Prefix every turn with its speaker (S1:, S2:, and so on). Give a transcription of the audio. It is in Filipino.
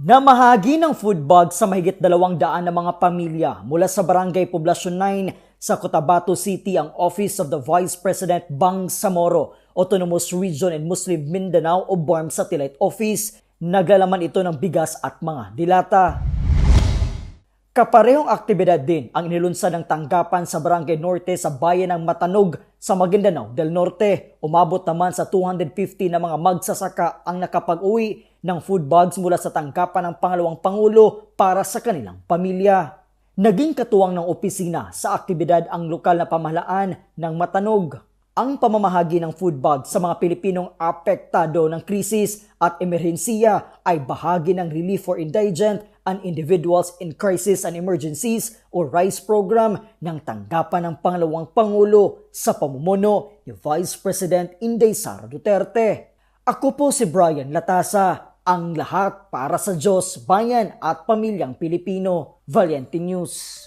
S1: Namahagi ng food bag sa mahigit dalawang daan na mga pamilya mula sa Barangay Poblasyon 9 sa Cotabato City ang Office of the Vice President Bang Samoro, Autonomous Region and Muslim Mindanao o BARM Satellite Office. Naglalaman ito ng bigas at mga dilata. Kaparehong aktibidad din ang inilunsad ng tanggapan sa Barangay Norte sa bayan ng Matanog sa Maguindanao del Norte. Umabot naman sa 250 na mga magsasaka ang nakapag-uwi ng food bags mula sa tanggapan ng pangalawang Pangulo para sa kanilang pamilya. Naging katuwang ng opisina sa aktibidad ang lokal na pamahalaan ng Matanog. Ang pamamahagi ng food bag sa mga Pilipinong apektado ng krisis at emerhensiya ay bahagi ng Relief for Indigent and Individuals in Crisis and Emergencies o RICE program ng tanggapan ng pangalawang Pangulo sa pamumuno ni Vice President Inday Sara Duterte. Ako po si Brian Latasa, ang lahat para sa Diyos, bayan at pamilyang Pilipino. Valiente News.